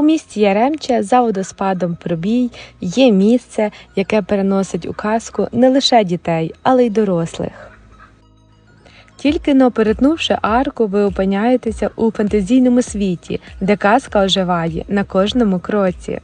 У місті Яремче за водоспадом Пробій є місце, яке переносить у казку не лише дітей, але й дорослих. Тільки но перетнувши арку, ви опиняєтеся у фантазійному світі, де казка оживає на кожному кроці.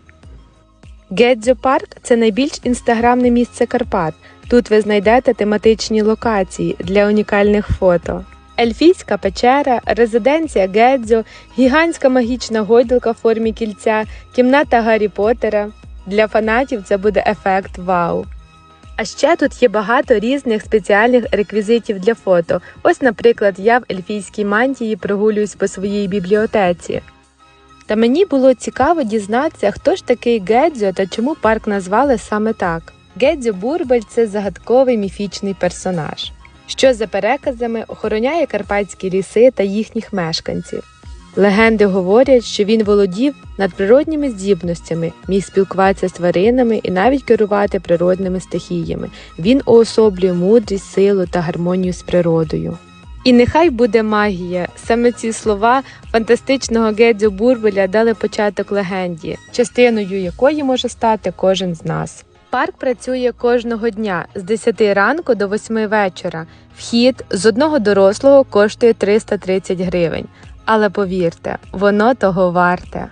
Гедзьо Парк це найбільш інстаграмне місце Карпат. Тут ви знайдете тематичні локації для унікальних фото. Ельфійська печера, резиденція Гедзьо, гігантська магічна гойдалка в формі кільця, кімната Гаррі Поттера. Для фанатів це буде ефект вау. А ще тут є багато різних спеціальних реквізитів для фото. Ось, наприклад, я в ельфійській мантії прогулююсь по своїй бібліотеці. Та мені було цікаво дізнатися, хто ж такий Гедзьо та чому парк назвали саме так. Гедзьо Бурбель це загадковий міфічний персонаж, що за переказами охороняє карпатські ліси та їхніх мешканців. Легенди говорять, що він володів надприродніми здібностями, міг спілкуватися з тваринами і навіть керувати природними стихіями. Він уособлює мудрість, силу та гармонію з природою. І нехай буде магія. Саме ці слова фантастичного Гедзю Бурбеля дали початок легенді, частиною якої може стати кожен з нас. Парк працює кожного дня з 10 ранку до 8 вечора. Вхід з одного дорослого коштує 330 гривень. Але повірте, воно того варте.